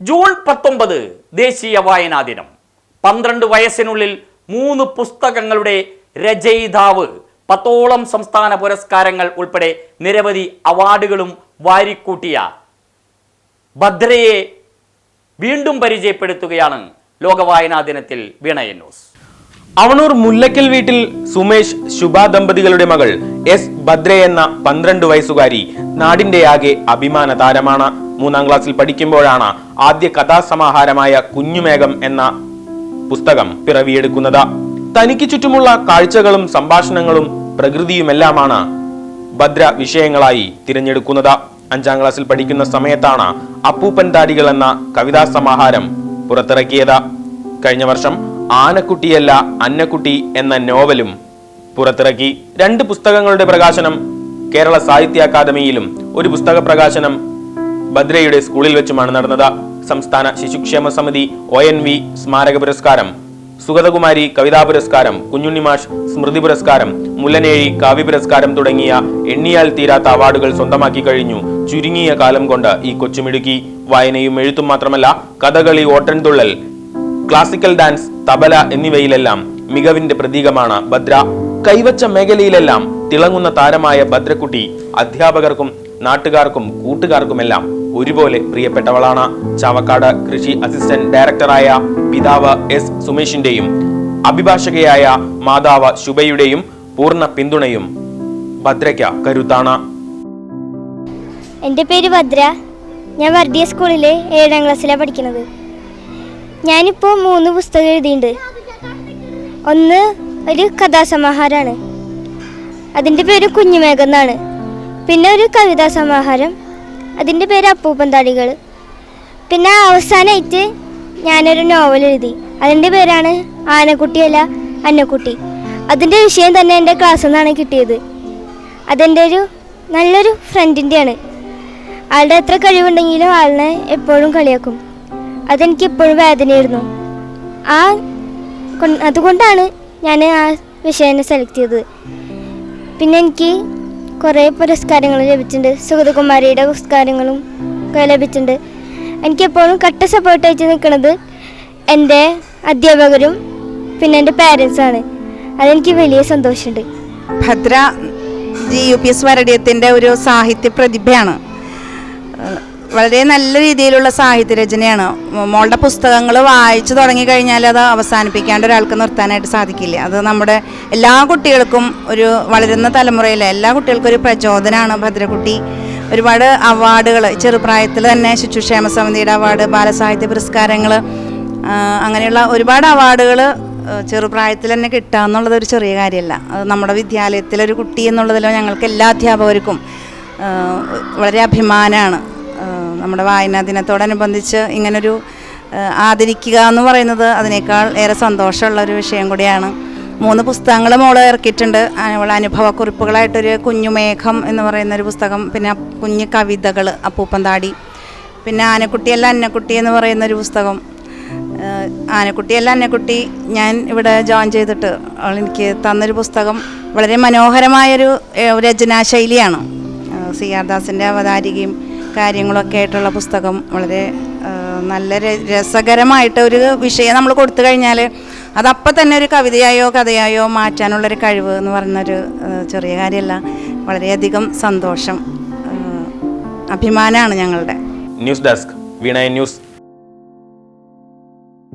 June പത്തൊമ്പത് ദേശീയ വായനാ ദിനം. പന്ത്രണ്ട് വയസ്സിനുള്ളിൽ മൂന്ന് പുസ്തകങ്ങളുടെ രചയിതാവ് പത്തോളം സംസ്ഥാന പുരസ്കാരങ്ങൾ ഉൾപ്പെടെ നിരവധി അവാർഡുകളും വാരിക്കൂട്ടിയ ഭദ്രയെ വീണ്ടും പരിചയപ്പെടുത്തുകയാണ് ലോകവായനാ ദിനത്തിൽ വീണയ ന്യൂസ്. അവണൂർ മുല്ലക്കൽ വീട്ടിൽ സുമേഷ് ശുഭ ദമ്പതികളുടെ മകൾ എസ് ഭദ്ര എന്ന പന്ത്രണ്ട് വയസ്സുകാരി നാടിന്റെ ആകെ അഭിമാന താരമാണ് മൂന്നാം ക്ലാസ്സിൽ പഠിക്കുമ്പോഴാണ് ആദ്യ കഥാസമാഹാരമായ കുഞ്ഞുമേഘം എന്ന പുസ്തകം പിറവിയെടുക്കുന്നത്. തനിക്ക് ചുറ്റുമുള്ള കാഴ്ചകളും സംഭാഷണങ്ങളും പ്രകൃതിയുമെല്ലാമാണ് ഭദ്ര വിഷയങ്ങളായി തിരഞ്ഞെടുക്കുന്നത്. അഞ്ചാം ക്ലാസ്സിൽ പഠിക്കുന്ന സമയത്താണ് അപ്പൂപ്പൻ താടികൾ എന്ന കവിതാ സമാഹാരം പുറത്തിറക്കിയത്. കഴിഞ്ഞ വർഷം ആനക്കുട്ടിയല്ല അന്നക്കുട്ടി എന്ന നോവലും പുറത്തിറക്കി. രണ്ട് പുസ്തകങ്ങളുടെ പ്രകാശനം കേരള സാഹിത്യ അക്കാദമിയിലും ഒരു പുസ്തക പ്രകാശനം ഭദ്രയുടെ സ്കൂളിൽ വെച്ചുമാണ് നടന്നത് സംസ്ഥാന ശിശുക്ഷേമ സമിതി ഒ എൻ വി സ്മാരക പുരസ്കാരം സുഗതകുമാരി കവിതാ പുരസ്കാരം കുഞ്ഞുണ്ണിമാഷ് സ്മൃതി പുരസ്കാരം മുല്ലനേഴി കാവ്യ പുരസ്കാരം തുടങ്ങിയ എണ്ണിയാൽ തീരാത്ത അവാർഡുകൾ സ്വന്തമാക്കി കഴിഞ്ഞു. ചുരുങ്ങിയ കാലം കൊണ്ട് ഈ കൊച്ചുമിടുക്കി വായനയും എഴുത്തും മാത്രമല്ല കഥകളി ഓട്ടൻതുള്ളൽ ക്ലാസിക്കൽ ഡാൻസ് തബല എന്നിവയിലെല്ലാം മികവിന്റെ പ്രതീകമാണ് ഭദ്ര. കൈവച്ച മേഖലയിലെല്ലാം തിളങ്ങുന്ന താരമായ ഭദ്രക്കുട്ടി അധ്യാപകർക്കും നാട്ടുകാർക്കും കൂട്ടുകാർക്കുമെല്ലാം ഒരുപോലെ പ്രിയപ്പെട്ടവളാണ്. ചാവക്കാട് കൃഷി അസിസ്റ്റന്റ് ഡയറക്ടറായ പിതാവ് എസ് സുമേഷിന്റെയും അഭിഭാഷകയായ മാതാവ് ശുഭയുടെയും പൂർണ പിന്തുണയും ഭദ്രയ്ക്ക് കരുത്താണ്. എന്റെ പേര് ഭദ്ര. ഞാൻ വർദ്ധിയ സ്കൂളിലെ ഏഴാം ക്ലാസ്സിലാണ് പഠിക്കുന്നത്. ഞാനിപ്പോൾ മൂന്ന് പുസ്തകം എഴുതിയിട്ടുണ്ട് ഒന്ന് ഒരു കഥാസമാഹാരമാണ് അതിന്റെ പേര് കുഞ്ഞുമേഘം എന്നാണ്. പിന്നെ ഒരു കവിതാ സമാഹാരം അതിന്റെ പേര് അപ്പൂപ്പൻ താടികൾ പിന്നെ അവസാനമായിട്ട് ഞാനൊരു നോവൽ എഴുതി. അതിന്റെ പേരാണ് ആനക്കുട്ടിയല്ല അന്നക്കുട്ടി. അതിന്റെ വിഷയം തന്നെ എന്റെ ക്ലാസ്സിൽ നിന്നാണ് കിട്ടിയത്. അതെന്റെ ഒരു നല്ലൊരു ഫ്രണ്ടിന്റെയാണ് ആളുടെ എത്ര കഴിവുണ്ടെങ്കിലും ആളിനെ എപ്പോഴും കളിയാക്കും. അതെനിക്ക് എപ്പോഴും വേദനയായിരുന്നു. ആ അതുകൊണ്ടാണ് ഞാൻ ആ വിഷയനെ സെലക്ട് ചെയ്തത്. പിന്നെ എനിക്ക് കുറേ പുരസ്കാരങ്ങൾ ലഭിച്ചിട്ടുണ്ട്. സുഗതകുമാരിയുടെ പുരസ്കാരങ്ങളും ഒക്കെ ലഭിച്ചിട്ടുണ്ട്. എനിക്കെപ്പോഴും കട്ട സപ്പോർട്ട് സപ്പോർട്ടായിട്ട് നിൽക്കുന്നത് എന്റെ അധ്യാപകരും പിന്നെ എന്റെ പാരൻസാണ് അതെനിക്ക് വലിയ സന്തോഷമുണ്ട്. Bhadra G U P S വരടിയത്തിന്റെ ഒരു സാഹിത്യ പ്രതിഭയാണ്. വളരെ നല്ല രീതിയിലുള്ള സാഹിത്യ രചനയാണ് മോളുടെ പുസ്തകങ്ങൾ വായിച്ചു തുടങ്ങിക്കഴിഞ്ഞാൽ അത് അവസാനിപ്പിക്കാണ്ട് ഒരാൾക്ക് നിർത്താനായിട്ട് സാധിക്കില്ല. അത് നമ്മുടെ എല്ലാ കുട്ടികൾക്കും ഒരു വളരുന്ന തലമുറയിലെ എല്ലാ കുട്ടികൾക്കും ഒരു പ്രചോദനമാണ് ഭദ്രകുട്ടി ഒരുപാട് അവാർഡുകൾ ചെറുപ്രായത്തിൽ തന്നെ ശിശുക്ഷേമ സമിതിയുടെ അവാർഡ് ബാലസാഹിത്യ പുരസ്കാരങ്ങൾ അങ്ങനെയുള്ള ഒരുപാട് അവാർഡുകൾ ചെറുപ്രായത്തിൽ തന്നെ കിട്ടുക എന്നുള്ളത് ഒരു ചെറിയ കാര്യമല്ല. അത് നമ്മുടെ വിദ്യാലയത്തിലൊരു കുട്ടി എന്നുള്ളതിലോ ഞങ്ങൾക്ക് എല്ലാ അധ്യാപകർക്കും വളരെ അഭിമാനമാണ്. നമ്മുടെ വായനാ ദിനത്തോടനുബന്ധിച്ച് ഇങ്ങനൊരു ആദരിക്കുക എന്ന് പറയുന്നത് അതിനേക്കാൾ ഏറെ സന്തോഷമുള്ള ഒരു വിഷയം കൂടിയാണ്. മൂന്ന് പുസ്തകങ്ങൾ മോൾ ഇറക്കിയിട്ടുണ്ട്. അവളെ അനുഭവക്കുറിപ്പുകളായിട്ടൊരു കുഞ്ഞുമേഘം എന്ന് പറയുന്ന ഒരു പുസ്തകം പിന്നെ കുഞ്ഞു കവിതകൾ അപ്പൂപ്പൻ താടി പിന്നെ ആനക്കുട്ടിയല്ല അന്നക്കുട്ടി എന്ന് പറയുന്ന ഒരു പുസ്തകം ആനക്കുട്ടിയല്ല അന്നക്കുട്ടി ഞാൻ ഇവിടെ ജോയിൻ ചെയ്തിട്ട് അവൾ എനിക്ക് തന്നൊരു പുസ്തകം. വളരെ മനോഹരമായൊരു രചനാശൈലിയാണ്. സി ആർ ദാസിന്റെ അവതാരികയും കാര്യങ്ങളൊക്കെ ആയിട്ടുള്ള പുസ്തകം വളരെ നല്ല രസകരമായിട്ട് ഒരു വിഷയം നമ്മൾ കൊടുത്തു കഴിഞ്ഞാൽ അതപ്പം തന്നെ ഒരു കവിതയായോ കഥയായോ മാറ്റാനുള്ളൊരു കഴിവ് എന്ന് പറയുന്നൊരു ചെറിയ കാര്യമല്ല. വളരെയധികം സന്തോഷം അഭിമാനമാണ് ഞങ്ങളുടെ. News desk Veena news.